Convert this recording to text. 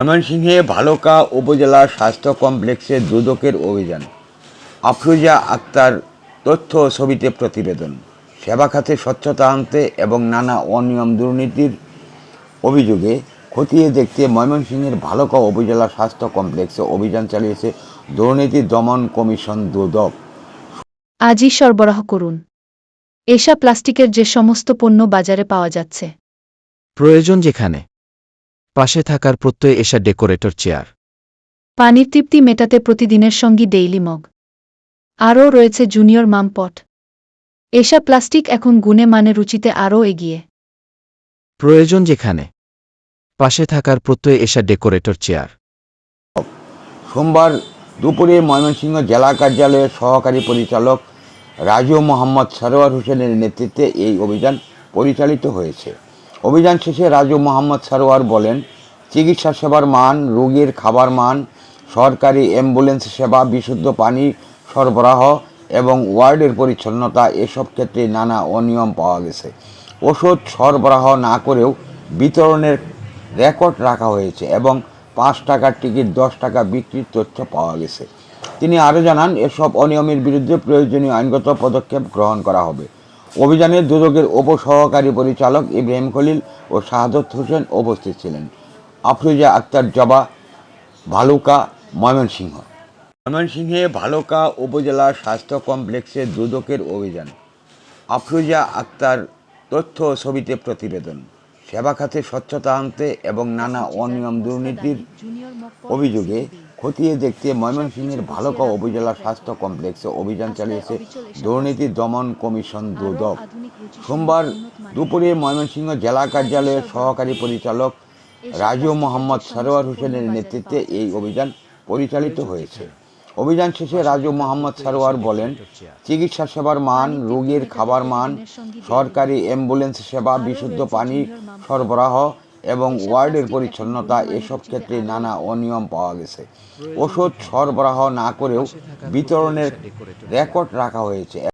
ময়মনসিংহে ভালুকা উপজেলা স্বাস্থ্য কমপ্লেক্সে দুদকের অভিযান। আফরোজা আক্তার তথ্য ও ছবিতে প্রতিবেদন। সেবা খাতে স্বচ্ছতা আনতে এবং নানা অনিয়ম দুর্নীতির অভিযোগে খতিয়ে দেখতে ময়মনসিংহের ভালুকা উপজেলা স্বাস্থ্য কমপ্লেক্সে অভিযান চালিয়েছে দুর্নীতি দমন কমিশন দুদক। আজই সরবরাহ করুন। এসা প্লাস্টিকের যে সমস্ত পণ্য বাজারে পাওয়া যাচ্ছে। প্রয়োজন যেখানে। পাশে থাকার প্রত্যয় এসা ডেকোরেটর চেয়ার। পানির তৃপ্তি মেটাতে প্রতিদিনের সঙ্গী ডেইলি মগ। আরও রয়েছে জুনিয়র মামপট। এসা প্লাস্টিক এখন গুণে মানে রুচিতে আরও এগিয়ে। প্রয়োজন যেখানে। পাশে থাকার প্রত্যয় এসা ডেকোরেটর চেয়ার। সোমবার দুপুরে ময়মনসিংহ জেলা কার্যালয়ের সহকারী পরিচালক রাজু মোহাম্মদ সারোয়ার হোসেনের নেতৃত্বে এই অভিযান পরিচালিত হয়েছে। অভিযান শেষে রাজু মোহাম্মদ সারোয়ার বলেন, চিকিৎসা সেবার মান, রোগীর খাবার মান, সরকারি অ্যাম্বুলেন্স সেবা, বিশুদ্ধ পানি সরবরাহ এবং ওয়ার্ডের পরিচ্ছন্নতা, এসব ক্ষেত্রে নানা অনিয়ম পাওয়া গেছে। ওষুধ সরবরাহ না করেও বিতরণের রেকর্ড রাখা হয়েছে এবং পাঁচ টাকার টিকিট, দশ টাকা বিক্রির তথ্য পাওয়া গেছে। তিনি আরও জানান, এসব অনিয়মের বিরুদ্ধে প্রয়োজনীয় আইনগত পদক্ষেপ গ্রহণ করা হবে। অভিযানে দুদকের উপসহকারী পরিচালক ইব্রাহিম খলিল ও শাহাদত হোসেন উপস্থিত ছিলেন। আফরুজা আক্তার জবা, ভালুকা, ময়মনসিংহ। ময়মনসিংহে ভালুকা উপজেলা স্বাস্থ্য কমপ্লেক্সে দুদকের অভিযান। আফরুজা আক্তার তথ্য ছবিতে প্রতিবেদন। সেবা খাতে স্বচ্ছতা আনতে এবং নানা অনিয়ম দুর্নীতির অভিযোগে খতিয়ে দেখতে ময়মনসিংহের ভালুকা উপজেলা স্বাস্থ্য কমপ্লেক্সে অভিযান চালিয়েছে দুর্নীতি দমন কমিশন দুদক। সোমবার দুপুরে ময়মনসিংহ জেলা কার্যালয়ের সহকারী পরিচালক রাজু মোহাম্মদ সারোয়ার হোসেনের নেতৃত্বে এই অভিযান পরিচালিত হয়েছে। অভিযান শেষে রাজু মোহাম্মদ সারোয়ার বলেন চিকিৎসা সেবার মান রোগীর খাবার মান সরকারি অ্যাম্বুলেন্স সেবা বিশুদ্ধ পানি সরবরাহ এবং ওয়ার্ডের পরিচ্ছন্নতা এসব ক্ষেত্রে নানা অনিয়ম পাওয়া গেছে। ওষুধ সরবরাহ না করেও বিতরণের রেকর্ড রাখা হয়েছে।